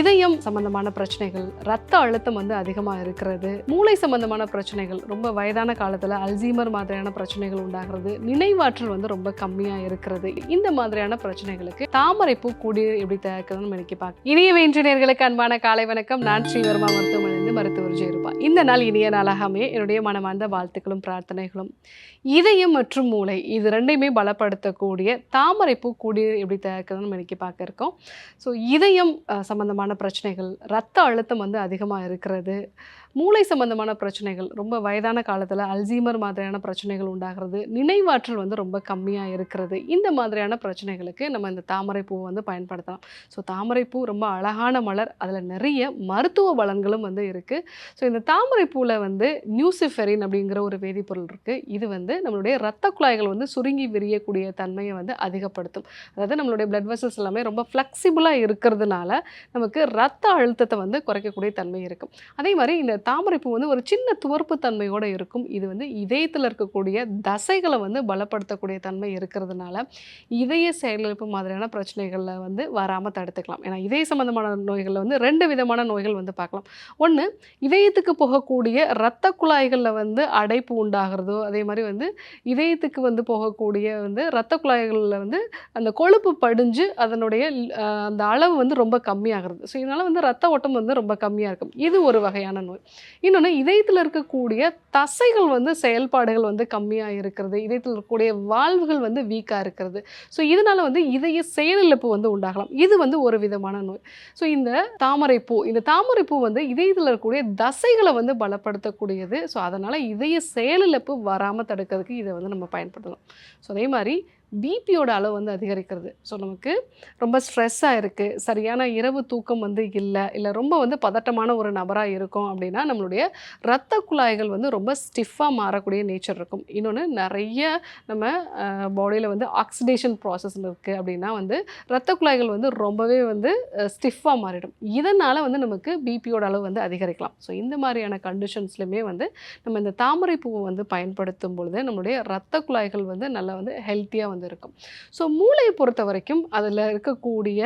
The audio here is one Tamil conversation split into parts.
இதயம் சம்பந்தமான பிரச்சனைகள் ரத்த அழுத்தம் வந்து அதிகமாக இருக்கிறது மூளை சம்பந்தமான பிரச்சனைகள் ரொம்ப வயதான காலத்தில் அல்சீமர் மாதிரியான பிரச்சனைகள் உண்டாகிறது நினைவாற்றல் வந்து ரொம்ப கம்மியாக இருக்கிறது. இந்த மாதிரியான பிரச்சனைகளுக்கு தாமரை பூ கூடி எப்படி தயாரிக்கிறதுன்னு நம்ம இன்னைக்கு பார்க்க இனிய வேண்டியர்களுக்கு அன்பான காலை வணக்கம். நான் ஸ்ரீவர்மா மருத்துவமனைந்து மருத்துவர் ஜெயரூபா இந்த நாள் இனிய நாளாக என்னுடைய மனமார்ந்த வாழ்த்துக்களும் பிரார்த்தனைகளும். இதயம் மற்றும் மூளை இது ரெண்டையுமே பலப்படுத்தக்கூடிய தாமரை பூ கூடி எப்படி தயாரிக்கிறதுன்னு நம்ம இன்னைக்கு பார்க்க இருக்கோம். ஸோ இதயம் சம்பந்தமான சம்பந்தமான பிரச்சனைகள் ரத்த அழுத்தம் வந்து அதிகமாக இருக்கிறது மூளை சம்பந்தமான பிரச்சனைகள் ரொம்ப வயதான காலத்தில் அல்சீமர் மாதிரியான பிரச்சனைகள் உண்டாகிறது நினைவாற்றல் வந்து ரொம்ப கம்மியாக இருக்கிறது. இந்த மாதிரியான பிரச்சனைகளுக்கு நம்ம இந்த தாமரை வந்து பயன்படுத்தலாம். ஸோ தாமரை பூ ரொம்ப அழகான மலர் அதில் நிறைய மருத்துவ பலன்களும் வந்து இருக்குது ஸோ இந்த தாமரை பூவில் வந்து நியூசிஃபெரின் அப்படிங்கிற ஒரு வேதிப்பொருள் இருக்குது இது வந்து நம்மளுடைய ரத்த குழாய்கள் வந்து சுருங்கி விரியக்கூடிய தன்மையை வந்து அதிகப்படுத்தும். அதாவது நம்மளுடைய பிளட் வெசல்ஸ் எல்லாமே ரொம்ப ஃப்ளெக்சிபிளாக இருக்கிறதுனால நமக்கு ரத்த அழுத்தத்தை வந்து குறைக்கக்கூடிய தன்மை இருக்கும். அதே மாதிரி இந்த தாமரைப்பூ வந்து ஒரு சின்ன துவர்ப்பு தன்மையோடு இருக்கும். இது வந்து இதயத்தில் இருக்கக்கூடிய தசைகளை வந்து பலப்படுத்தக்கூடிய தன்மை இருக்கிறதுனால இதய செயலிழப்பு மாதிரியான பிரச்சனைகளில் வந்து வராமல் தடுத்துக்கலாம். ஏன்னா இதய சம்பந்தமான நோய்களில் வந்து ரெண்டு விதமான நோய்கள் வந்து பார்க்கலாம். ஒன்று இதயத்துக்கு போகக்கூடிய இரத்த குழாய்களில் வந்து அடைப்பு உண்டாகிறதோ அதே மாதிரி வந்து இதயத்துக்கு வந்து போகக்கூடிய வந்து இரத்த குழாய்களில் வந்து அந்த கொழுப்பு படிஞ்சு அதனுடைய அந்த அளவு வந்து ரொம்ப கம்மியாகிறது. ஸோ இதனால் வந்து ரத்த ஓட்டம் வந்து ரொம்ப கம்மியாக இருக்கும். இது ஒரு வகையான நோய். இன்னொன்று இதயத்தில் இருக்கக்கூடிய தசைகள் வந்து செயல்பாடுகள் வந்து கம்மியாக இருக்கிறது. இதயத்தில் இருக்கக்கூடிய வாழ்வுகள் வந்து வீக்காக இருக்கிறது. ஸோ இதனால் வந்து இதய செயலிழப்பு வந்து உண்டாகலாம். இது வந்து ஒரு விதமான நோய். ஸோ இந்த தாமரைப்பூ இந்த தாமரைப்பூ வந்து இதயத்தில் இருக்கக்கூடிய தசைகளை வந்து பலப்படுத்தக்கூடியது. ஸோ அதனால் இதய செயலிழப்பு வராமல் தடுக்கிறதுக்கு இதை வந்து நம்ம பயன்படுத்தலாம். ஸோ அதே மாதிரி பிபியோட அளவு வந்து அதிகரிக்கிறது. ஸோ நமக்கு ரொம்ப ஸ்ட்ரெஸ்ஸாக இருக்குது சரியான இரவு தூக்கம் வந்து இல்லை இல்லை ரொம்ப வந்து பதட்டமான ஒரு நபராக இருக்கும் அப்படின்னா நம்மளுடைய ரத்த குழாய்கள் வந்து ரொம்ப ஸ்டிஃபாக மாறக்கூடிய நேச்சர் இருக்கும். இன்னொன்று நிறைய நம்ம பாடியில் வந்து ஆக்சிடேஷன் ப்ராசஸ் இருக்குது அப்படின்னா வந்து ரத்த குழாய்கள் வந்து ரொம்பவே வந்து ஸ்டிஃபாக மாறிடும். இதனால் வந்து நமக்கு பிபியோட அளவு வந்து அதிகரிக்கலாம். ஸோ இந்த மாதிரியான கண்டிஷன்ஸ்லையுமே வந்து நம்ம இந்த தாமரை பூவை வந்து பயன்படுத்தும் பொழுது நம்மளுடைய ரத்த குழாய்கள் வந்து நல்லா வந்து ஹெல்த்தியாக வந்து இருக்கும் ஸோ மூளையை பொறுத்த வரைக்கும் அதில் இருக்கக்கூடிய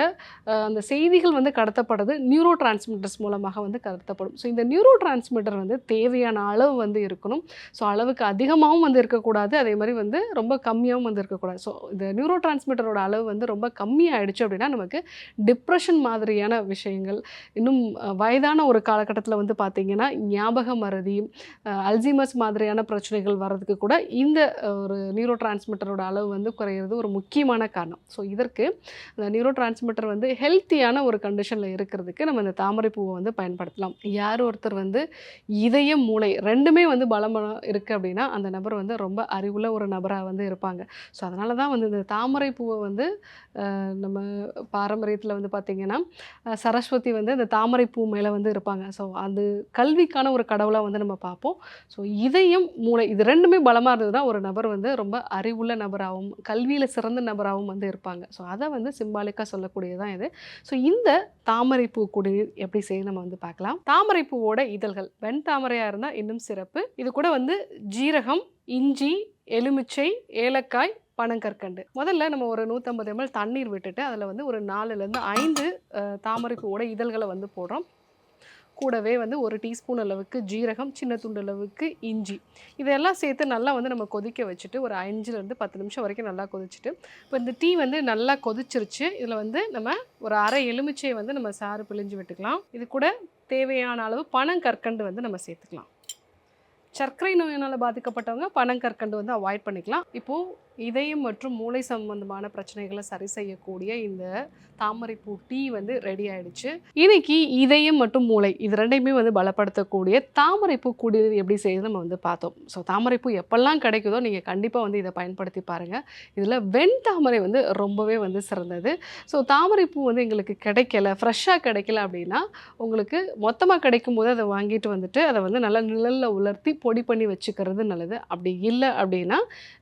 அந்த செய்திகள் வந்து கடத்தப்படுறது நியூரோ டிரான்ஸ்மிட்டர்ஸ் மூலமாக வந்து கடத்தப்படும். ஸோ இந்த நியூரோ டிரான்ஸ்மிட்டர் வந்து தேவையான அளவு வந்து இருக்கணும். ஸோ அளவுக்கு அதிகமாகவும் வந்து இருக்கக்கூடாது அதே மாதிரி வந்து ரொம்ப கம்மியாகவும் வந்து இருக்கக்கூடாது. ஸோ இந்த நியூரோ டிரான்ஸ்மிட்டரோட அளவு வந்து ரொம்ப கம்மியாகிடுச்சு அப்படின்னா நமக்கு டிப்ரெஷன் மாதிரியான விஷயங்கள் இன்னும் வயதான ஒரு காலகட்டத்தில் வந்து பார்த்திங்கன்னா ஞாபக மறதி அஹ், மாதிரியான பிரச்சனைகள் வர்றதுக்கு கூட இந்த ஒரு நியூரோ டிரான்ஸ்மிட்டரோட அளவு வந்து குறையிறது ஒரு முக்கியமான காரணம். ஸோ இதற்கு அந்த நியூரோ டிரான்ஸ்மிட்டர் வந்து ஹெல்த்தியான ஒரு கண்டிஷனில் இருக்கிறதுக்கு நம்ம இந்த தாமரை பூவை வந்து பயன்படுத்தலாம். யார் ஒருத்தர் வந்து இதயம் மூளை ரெண்டுமே வந்து பலமாக இருக்குது அப்படின்னா அந்த நபர் வந்து ரொம்ப அறிவுள்ள ஒரு நபராக வந்து இருப்பாங்க. ஸோ அதனால தான் வந்து இந்த தாமரை பூவை வந்து நம்ம பாரம்பரியத்தில் வந்து பார்த்திங்கன்னா சரஸ்வதி வந்து இந்த தாமரை பூ மேலே வந்து இருப்பாங்க. ஸோ அது கல்விக்கான ஒரு கடவுளாக வந்து நம்ம பார்ப்போம். ஸோ இதயம் மூளை இது ரெண்டுமே பலமாக இருந்ததுன்னா ஒரு நபர் வந்து ரொம்ப அறிவுள்ள நபராகவும் கல்வியில் சிறந்த நபராகவும் வந்து இருப்பாங்க. ஸோ அதை வந்து சிம்பாலிக்காக சொல்லக்கூடியதான் இது. ஸோ இந்த தாமரைப்பூ குடிநீர் எப்படி செய்ய நம்ம வந்து பார்க்கலாம். தாமரைப்பூவோட இதழ்கள். வெண் தாமரையாக இருந்தால் இன்னும் சிறப்பு. இது கூட வந்து ஜீரகம் இஞ்சி எலுமிச்சை ஏலக்காய் பனங்கற்கண்டு. முதல்ல நம்ம ஒரு நூற்றம்பது எம்எல் தண்ணீர் விட்டுட்டு அதில் வந்து ஒரு நாலுலேருந்து ஐந்து தாமரைப்பூவோட இதழ்களை வந்து போடுறோம். கூடவே வந்து ஒரு டீஸ்பூன் அளவுக்கு ஜீரகம் சின்ன துண்டு அளவுக்கு இஞ்சி. இதெல்லாம் சேர்த்து நல்லா வந்து நம்ம கொதிக்க வச்சுட்டு ஒரு அஞ்சுலேருந்து பத்து நிமிஷம் வரைக்கும் நல்லா கொதிச்சுட்டு இப்போ இந்த டீ வந்து நல்லா கொதிச்சிருச்சு. இதில் வந்து நம்ம ஒரு அரை எலுமிச்சையை வந்து நம்ம சாறு பிழிஞ்சு விட்டுக்கலாம். இது கூட தேவையான அளவு பனங்கற்கண்டு வந்து நம்ம சேர்த்துக்கலாம். சர்க்கரை நோயினால் பாதிக்கப்பட்டவங்க பனங்கற்கண்டு வந்து அவாய்ட் பண்ணிக்கலாம். இப்போது இதயம் மற்றும் மூளை சம்பந்தமான பிரச்சனைகளை சரி செய்யக்கூடிய இந்த தாமரைப்பூ டீ வந்து ரெடி ஆயிடுச்சு. இன்னைக்கு இதயம் மற்றும் மூளை இது ரெண்டையுமே வந்து பலப்படுத்தக்கூடிய தாமரைப்பூ குடிநீர் எப்படி செய்யுது நம்ம வந்து பார்த்தோம். ஸோ தாமரைப்பூ எப்பெல்லாம் கிடைக்குதோ நீங்கள் கண்டிப்பாக வந்து இதை பயன்படுத்தி பாருங்கள் இதில் வெண் தாமரை வந்து ரொம்பவே வந்து சிறந்தது. ஸோ தாமரைப்பூ வந்து எங்களுக்கு கிடைக்கல ஃப்ரெஷ்ஷாக கிடைக்கல அப்படின்னா உங்களுக்கு மொத்தமாக கிடைக்கும் போது அதை வாங்கிட்டு வந்துட்டு அதை வந்து நல்லா நிழலில் உலர்த்தி பொடி பண்ணி வச்சுக்கிறது நல்லது. அப்படி இல்லை அப்படின்னா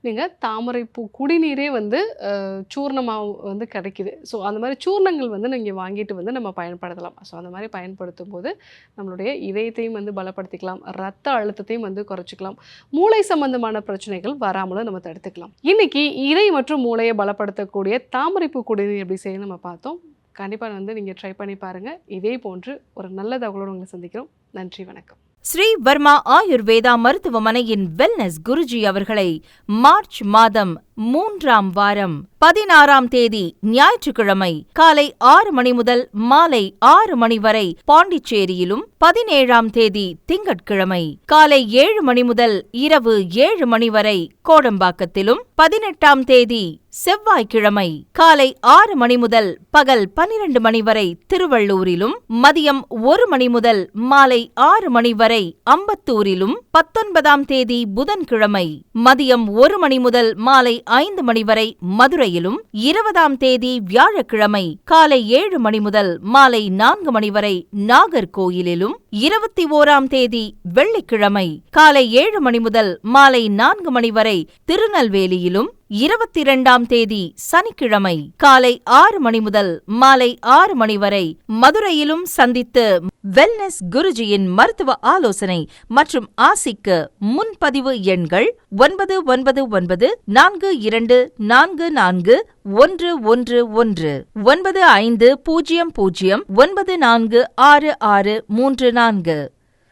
நீங்கள் தாமரை தாமரைப்பூ குடிநீரே வந்து அஹ், சூர்ணமாக வந்து கிடைக்குது. ஸோ அந்த மாதிரி சூர்ணங்கள் வந்து நீங்கள் வாங்கிட்டு வந்து நம்ம பயன்படுத்தலாம். ஸோ அந்த மாதிரி பயன்படுத்தும் போது நம்மளுடைய இதயத்தையும் வந்து பலப்படுத்திக்கலாம். ரத்த அழுத்தத்தையும் வந்து குறைச்சிக்கலாம். மூளை சம்பந்தமான பிரச்சனைகள் வராமலும் நம்ம தடுத்துக்கலாம். இன்றைக்கி இதை மற்றும் மூளையை பலப்படுத்தக்கூடிய தாமரைப்பு குடிநீர் எப்படி செய்யணும் நம்ம பார்த்தோம். கண்டிப்பாக வந்து நீங்கள் ட்ரை பண்ணி பாருங்கள் இதே போன்று ஒரு நல்ல தகவலோடு உங்களை சந்திக்கிறோம். நன்றி வணக்கம். ஸ்ரீ வர்மா ஆயுர்வேதா மருத்துவமனையின் வெல்னஸ் குருஜி அவர்களை மார்ச் மாதம் மூன்றாம் வாரம் பதினாறாம் தேதி ஞாயிற்றுக்கிழமை காலை ஆறு மணி முதல் மாலை ஆறு மணி வரை பாண்டிச்சேரியிலும் பதினேழாம் தேதி திங்கட்கிழமை காலை ஏழு மணி முதல் இரவு ஏழு மணி வரை கோடம்பாக்கத்திலும் பதினெட்டாம் தேதி செவ்வாய்க்கிழமை காலை ஆறு மணி முதல் பகல் பனிரெண்டு மணி வரை திருவள்ளூரிலும் மதியம் ஒரு மணி முதல் மாலை ஆறு மணி வரை அம்பத்தூரிலும் பத்தொன்பதாம் தேதி புதன்கிழமை மதியம் ஒரு மணி முதல் மாலை ஐந்து மணி வரை மதுரையிலும் இருபதாம் தேதி வியாழக்கிழமை காலை ஏழு மணி முதல் மாலை நான்கு மணி வரை நாகர்கோயிலிலும் இருபத்தி ஓராம் தேதி வெள்ளிக்கிழமை காலை ஏழு மணி முதல் மாலை நான்கு மணி வரை திருநெல்வேலியிலும் இருபத்தி இரண்டாம் தேதி சனிக்கிழமை காலை ஆறு மணி முதல் மாலை ஆறு மணி வரை மதுரையிலும் சந்தித்து வெல்னஸ் குருஜியின் மருத்துவ ஆலோசனை மற்றும் ஆசிக்கு முன்பதிவு எண்கள் ஒன்பது ஒன்பது ஒன்பது நான்கு இரண்டு நான்கு நான்கு ஒன்று ஒன்று ஒன்று ஒன்பது ஐந்து பூஜ்ஜியம் பூஜ்ஜியம் ஒன்பது நான்கு ஆறு ஆறு மூன்று நான்கு.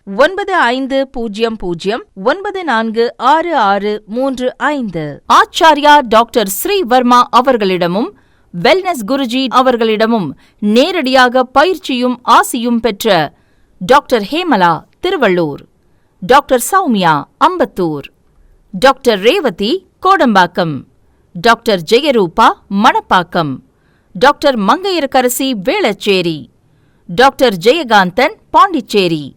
ஒன்பது ஐந்து பூஜ்ஜியம் பூஜ்ஜியம் ஒன்பது நான்கு ஆறு ஆறு மூன்று ஐந்து. ஆச்சாரியா டாக்டர் ஸ்ரீவர்மா அவர்களிடமும் வெல்னஸ் குருஜி அவர்களிடமும் நேரடியாக பயிற்சியும் ஆசியும் பெற்ற doctor Hemala Tiruvallur doctor Soumya Ambattur doctor Revathi Kodambakkam doctor Jayarooba Manappakkam doctor Mangaiyarkarasi Velachery doctor Jayakanthan Pondicherry.